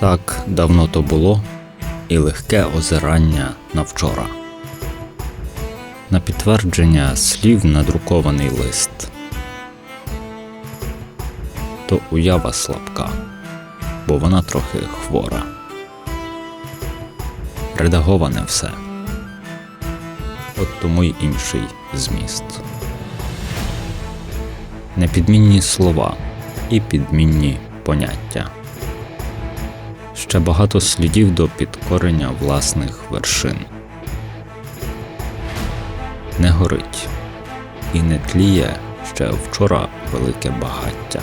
Так давно то було, і легке озирання на вчора. На підтвердження слів надрукований лист. То уява слабка, бо вона трохи хвора. Редаговане все. От тому й інший зміст. Непідмінні слова і підмінні поняття. Ще багато слідів до підкорення власних вершин. Не горить і не тліє ще вчора велике багаття.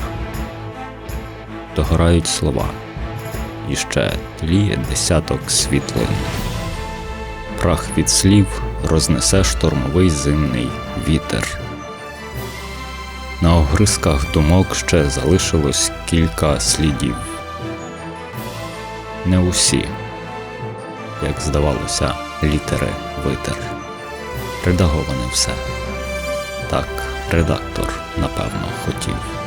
Догорають слова, і ще тліє десяток світлин. Прах від слів рознесе штормовий зимний вітер. На огризках думок ще залишилось кілька слідів. Не усі, як здавалося, літери витер. Редаговане все. Так, редактор, напевно, хотів.